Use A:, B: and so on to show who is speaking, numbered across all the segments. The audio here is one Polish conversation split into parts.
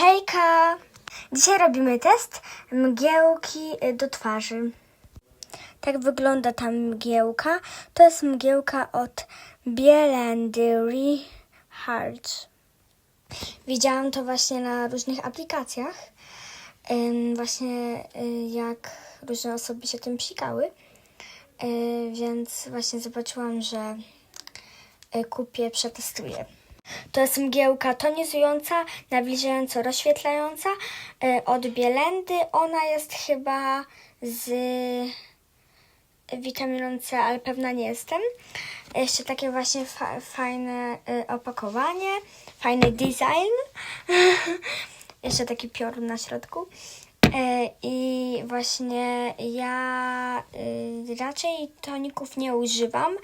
A: Hejka! Dzisiaj robimy test mgiełki y, do twarzy. Tak wygląda ta mgiełka. To jest mgiełka od Bielendyry Heart. Widziałam to właśnie na różnych aplikacjach. Właśnie y, jak różne osoby się tym psikały. Y, Więc właśnie zobaczyłam, że kupię, przetestuję. To jest mgiełka tonizująca, nawilżająco rozświetlająca y, od Bielendy. Ona jest chyba z witaminą C, ale pewna nie jestem. Jeszcze takie właśnie fa- fajne y, opakowanie, fajny design. Jeszcze taki piorun na środku. E, I właśnie ja y, raczej toników nie używam.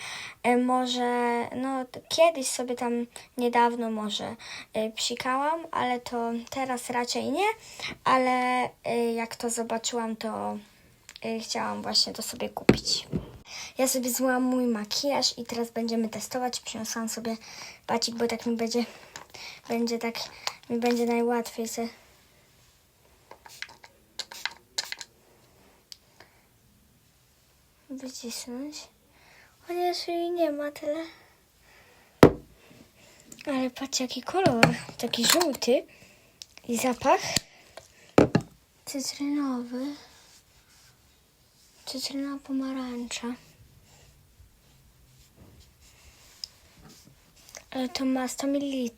A: E, Może, no kiedyś sobie tam niedawno może y, psikałam, ale to teraz raczej nie. Ale jak to zobaczyłam, to chciałam właśnie to sobie kupić. Ja sobie zmyłam mój makijaż i teraz będziemy testować. Przyniosłam sobie bacik, bo tak mi będzie, będzie tak, mi będzie najłatwiej se wycisnąć. Chociaż jej nie ma tyle. Ale patrz jaki kolor. Taki żółty. I zapach cytrynowy. Cytryna pomarańcza. Ale to ma 100 ml.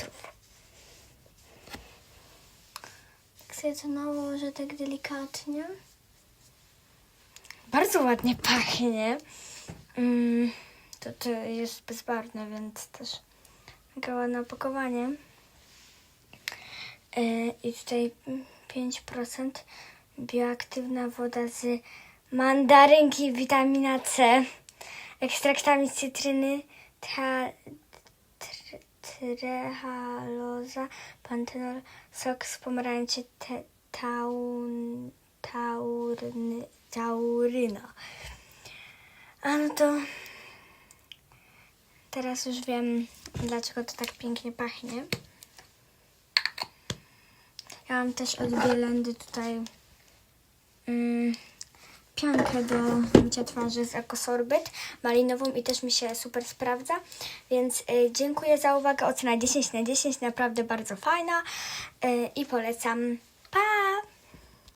A: Tak sobie to nałożę tak delikatnie. Bardzo ładnie pachnie. Mm, to, to jest bezbarwne, więc też mega ładne opakowanie. Yy, I tutaj mm, 5% bioaktywna woda z mandarynki, witamina C, ekstraktami z cytryny, tra, tr, trehaloza, pantenol, sok z pomarańczy, te, taun, taurny, tauryna. A no to teraz już wiem, dlaczego to tak pięknie pachnie. Ja mam też od Bielendy tutaj mm, piankę do mycia twarzy z Ecosorbet malinową i też mi się super sprawdza. Więc y, dziękuję za uwagę. Ocena 10 na 10, naprawdę bardzo fajna y, i polecam.